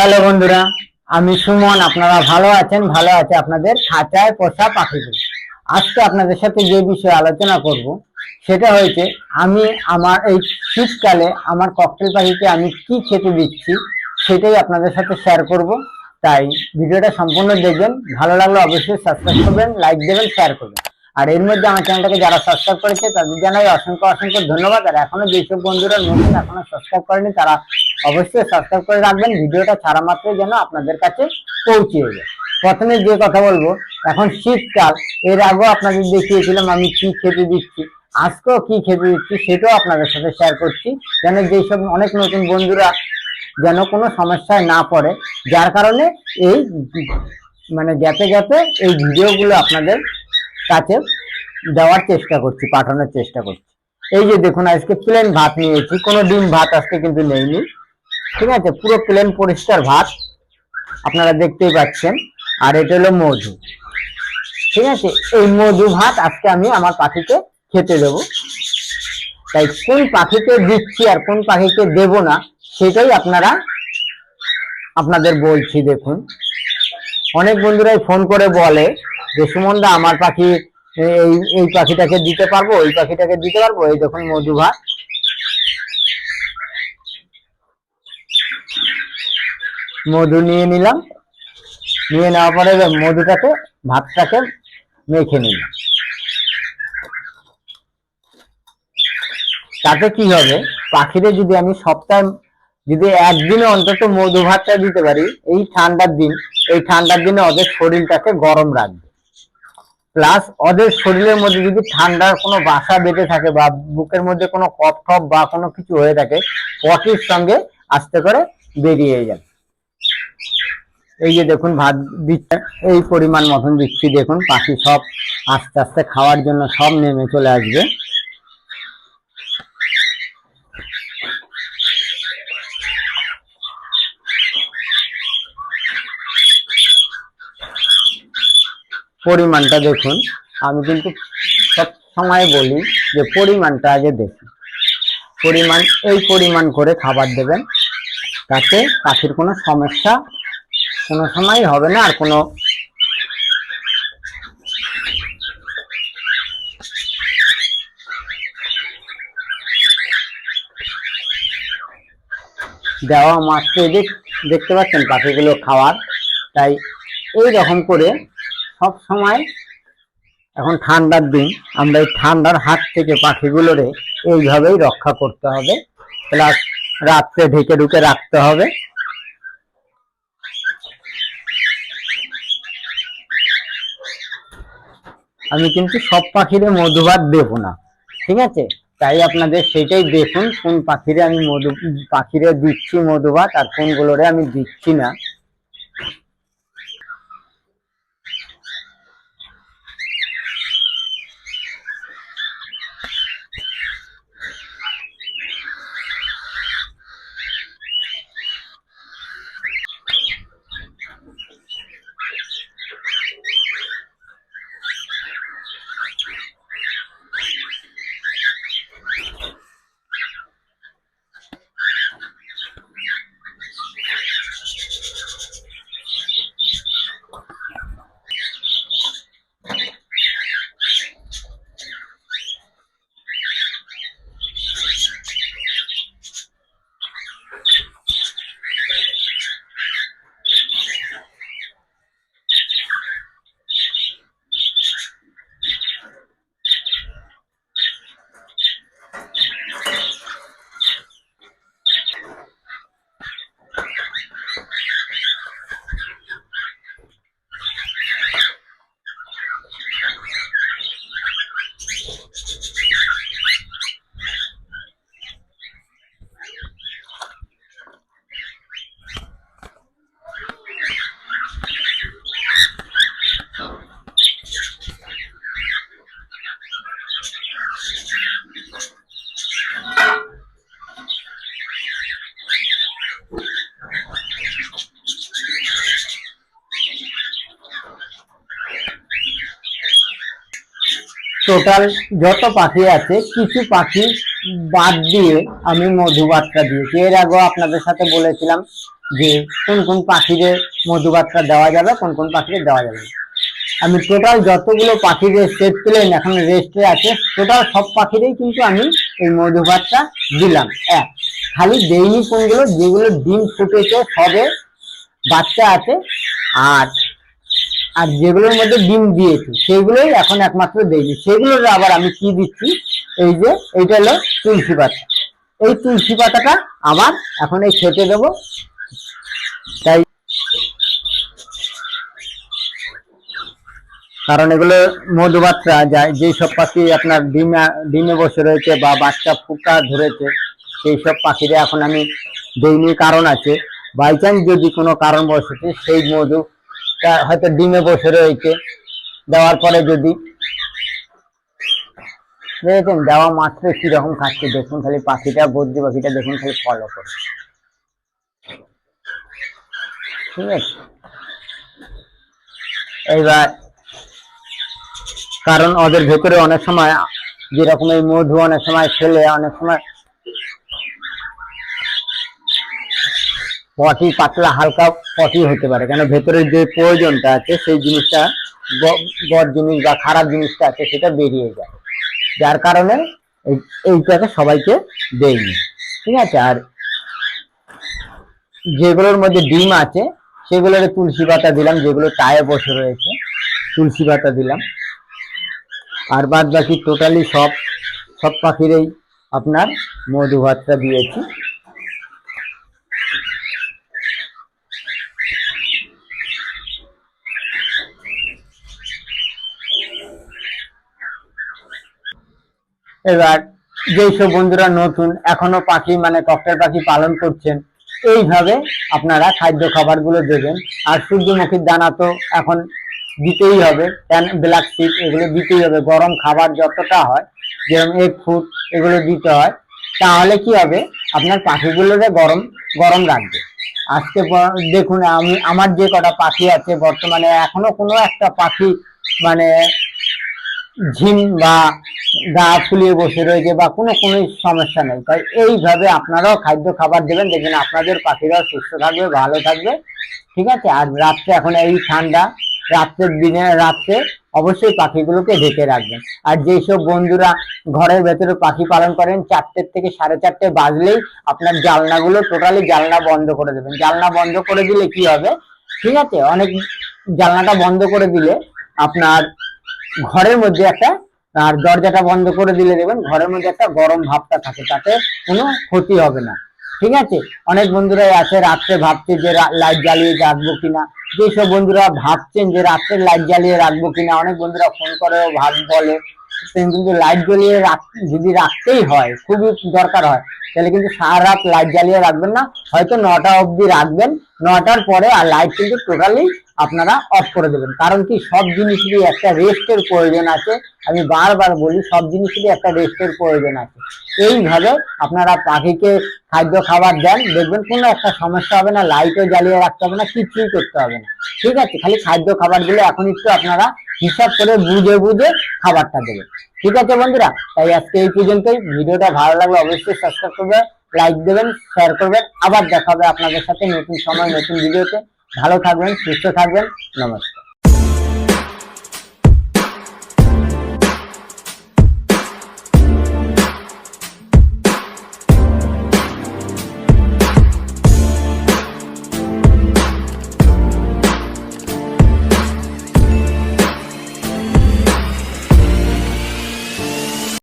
Hello বন্ধুরা, আমি সুমন, আপনারা ভালো আছেন? ভালো আছে আপনাদের খাঁচায় পোষা পাখিগুলো। আজকে আপনাদের সাথে যে বিষয়ে আলোচনা করব, সেটা হয়েছে আমি আমার এই শীতকালে আমার ককটেল পাখিকে আমি কি খেতে দিচ্ছি, সেটাই আপনাদের সাথে শেয়ার করব। তাই ভিডিওটা সম্পূর্ণ দেখবেন, ভালো লাগলে অবশ্যই সাবস্ক্রাইব করবেন লাইক দেবেন শেয়ার করবেন। আর এর মধ্যে আমার চ্যানেলটাকে যারা সাবস্ক্রাইব করেছে, তাদের জানাই অসংখ্য অসংখ্য ধন্যবাদ। আর এখনও যেসব বন্ধুরা নতুন এখনও সাবস্ক্রাইব করেনি, তারা অবশ্যই সাবস্ক্রাইব করে রাখবেন। ভিডিওটা ছাড়া মাত্রই যেন আপনাদের কাছে পৌঁছে যায়। প্রথমে যে কথা বলব, এখন শীতকাল, এর আগেও আপনাদের দেখিয়েছিলাম আমি কি খেতে দিচ্ছি, আজকেও কি খেতে দিচ্ছি সেটাও আপনাদের সাথে শেয়ার করছি। যেন যেসব অনেক নতুন বন্ধুরা যেন কোনো সমস্যায় না পড়ে, যার কারণে এই মানে গ্যাপে গ্যাপে এই ভিডিওগুলো আপনাদের কাছে দেওয়ার চেষ্টা করছি, পাঠানোর চেষ্টা করছি। এই যে দেখুন, আজকে প্লেন ভাত নিয়েছি, কোনো ডিম ভাত আজকে কিন্তু নেইনি। ঠিক আছে, পুরো প্লেন পরিষ্কার ভাত আপনারা দেখতেই পাচ্ছেন। আর এটা হলো মধু। ঠিক আছে, এই মধু ভাত আজকে আমি আমার পাখিকে খেতে দেব। তাই কোন পাখিকে দিচ্ছি আর কোন পাখিকে দেব না, সেটাই আপনারা, আপনাদের বলছি দেখুন। অনেক বন্ধুরাই ফোন করে বলে যে আমার পাখি, এই এই পাখিটাকে দিতে পারব, ওই পাখিটাকে দিতে পারব? এই দেখুন মধু ভাত মধু নিয়ে নিলাম। নিয়ে নেওয়ার পরে মধুটাকে, ভাতটাকে মেখে নিলাম। তাতে কি হবে? পাখিদের যদি আমি সপ্তাহে, যদি একদিনে অন্তত মধু ভাতটা দিতে পারি, এই ঠান্ডার দিন, এই ঠান্ডার দিনে ওদের শরীরটাকে গরম রাখবে। প্লাস ওদের শরীরের মধ্যে যদি ঠান্ডার কোনো বাসা বেঁধে থাকে বা বুকের মধ্যে কোনো কপ টপ বা কোনো কিছু হয়ে থাকে, পটির সঙ্গে আস্তে করে বেরিয়ে যাবে এই যে দেখুন ভাত দিচ্ছে, এই পরিমাণ মতন দিচ্ছি। দেখুন পাখি সব আস্তে আস্তে খাওয়ার জন্য সব নেমে চলে আসবে। পরিমাণটা দেখুন। আমি কিন্তু সব সময় বলি যে পরিমাণটা আগে দেখুন। পরিমাণ, এই পরিমাণ করে খাবার দেবেন। তাতে পাখির কোনো সমস্যা কোনো সময় হবে না আর কোনো দেওয়া এদিক দেখতে পাচ্ছেন পাখিগুলো খাওয়ার। তাই এই রকম করে সব সময় এখন ঠান্ডার দিন, আমরা এই ঠান্ডার হাত থেকে পাখিগুলোরে এইভাবেই রক্ষা করতে হবে। প্লাস রাত্রে ঢেকে ঢুকে রাখতে হবে। আমি কিন্তু সব পাখিরে মধুভাত দেবো না, ঠিক আছে? তাই আপনাদের সেটাই দেখুন, কোন পাখিরে আমি মধু পাখিরে দিচ্ছি মধুভাত আর কোনগুলোরে আমি দিচ্ছি না। টোটাল যত পাখি আছে, কিছু পাখি বাদ দিয়ে আমি মধুবাতটা দিয়েছি। এর আগেও আপনাদের সাথে বলেছিলাম যে কোন কোন পাখিদের মধুভাতটা দেওয়া যাবে, কোন কোন পাখিদের দেওয়া যাবে। আমি টোটাল যতগুলো পাখিদের সেট প্লেন, এখন রেস্টে আছে টোটাল সব পাখিরই কিন্তু আমি এই মধুভাতটা দিলাম। এক, খালি দেইনি কোনগুলো, যেগুলো ডিম ফুটেছে, সবে বাচ্চা আছে। আর আর যেগুলোর মধ্যে ডিম দিয়েছি, সেগুলোই এখন একমাত্র দেইনি সেগুলোর আবার আমি কি দিচ্ছি? এই যে, এইটা হলো তুলসী পাতা। এই তুলসী পাতাটা আবার এখন এই খেতে দেবো। তাই কারণ এগুলো মধুবাত্রা যায়, যেই সব পাখি আপনার ডিমে ডিমে বসে রয়েছে বা বাচ্চা ফুকা ধরেছে, সেই সব পাখিরে এখন আমি দেইনি কারণ আছে। বাই চান্স যদি কোনো কারণ বসেছে সেই মধু হয়তো ডিমে বসে রয়েছে, দেওয়ার পরে যদি। দেখেছেন দেওয়া মাত্র কীরকম খাচ্ছে, দেখুন খালি পাখিটা বদ্রি পাখিটা দেখুন খালি ফলো করে ঠিক আছে? এইবার, কারণ ওদের ভেতরে অনেক সময়, যেরকম এই মধু অনেক সময় খেলে, অনেক সময় পটি পাতলা, হালকা পটি হতে পারে। কেন? ভেতরের যে প্রয়োজনটা আছে, সেই জিনিসটা ব- বদ জিনিস বা খারাপ জিনিসটা আছে, সেটা বেরিয়ে যায়। যার কারণে এই- এইটাকে সবাইকে দেয়নি ঠিক আছে? আর যেগুলোর মধ্যে ডিম আছে সেগুলোর তুলসী পাতা দিলাম, যেগুলো টায়ে বসে রয়েছে, তুলসী পাতা দিলাম। আর বাদ বাকি টোটালি সব সব পাখিরই আপনার মধু ভাতটা দিয়েছি। এবার যেই সব বন্ধুরা নতুন, এখনও পাখি মানে ককটেল পাখি পালন করছেন, এইভাবে আপনারা খাদ্য খাবারগুলো দেবেন। আর সূর্যমুখীর দানা তো এখন দিতেই হবে ব্ল্যাক সিড, এগুলো দিতেই হবে। গরম খাবার যতটা হয়, যেরকম এগ ফুড এগুলো দিতে হয়, তাহলে কি হবে? আপনার পাখিগুলোরে গরম গরম রাখবে। আজকে দেখুন, আমি, আমার যে কটা পাখি আছে, বর্তমানে এখনও কোনো একটা পাখি মানে ঝিম বা গা ফুলিয়ে বসে রয়েছে বা কোনো কোনো সমস্যা নেই। তাই এইভাবে আপনারাও খাদ্য খাবার দেবেন, দেখবেন আপনাদের পাখিরাও সুস্থ থাকবে, ভালো থাকবে। ঠিক আছে? আর রাত্রে এখন এই ঠান্ডা, রাত্রের দিনে, রাত্রে অবশ্যই পাখিগুলোকে ঢেকে রাখবেন। আর যেসব বন্ধুরা ঘরের ভেতরে পাখি পালন করেন, চারটের থেকে সাড়ে চারটে বাজলেই আপনার জালনাগুলো টোটালি জালনা বন্ধ করে দেবেন। জালনা বন্ধ করে দিলে কি হবে? ঠিক আছে? অনেক জালনাটা বন্ধ করে দিলে আপনার ঘরের মধ্যে একটা, আর দরজাটা বন্ধ করে দিলে দেবেন ঘরের মধ্যে একটা গরম ভাবটা থাকে তাতে কোনো ক্ষতি হবে না। ঠিক আছে? অনেক বন্ধুরাই আছে, রাত্রে ভাবছে যে লাইট জ্বালিয়ে রাখব কিনা। যেসব বন্ধুরা ভাবছেন যে রাত্রে লাইট জ্বালিয়ে রাখব কিনা, অনেক বন্ধুরা ফোন করেও ভাব বলে। কিন্তু লাইট জ্বালিয়ে যদি রাখতেই হয়, খুবই দরকার হয়, তাহলে কিন্তু সারা রাত লাইট জ্বালিয়ে রাখবেন না। হয়তো নটা অবধি রাখবেন, নটার পরে আর লাইট কিন্তু টোটালি আপনারা অফ করে দেবেন। কারণ কি, সব জিনিসেরই একটা রেস্টের প্রয়োজন আছে। আমি বারবার বলি, সব জিনিসেরই একটা রেস্টের প্রয়োজন আছে। এইভাবে আপনারা পাখিকে খাদ্য খাবার দেন, দেখবেন কোনো একটা সমস্যা হবে না লাইটও জ্বালিয়ে রাখতে হবে না, কিছুই করতে হবে না। ঠিক আছে, খালি খাদ্য খাবারগুলো এখন একটু আপনারা হিসাব করে বুঝে বুঝে খাবারটা দেবে। ঠিক আছে বন্ধুরা? তাই আজকে এই পর্যন্তই। ভিডিওটা ভালো লাগলে অবশ্যই সাবস্ক্রাইব করবে লাইক দেবেন শেয়ার করবেন। আবার দেখা হবে আপনাদের সাথে নতুন সময়, নতুন ভিডিওতে। ভালো থাকবেন, সুস্থ থাকবেন। নমস্কার।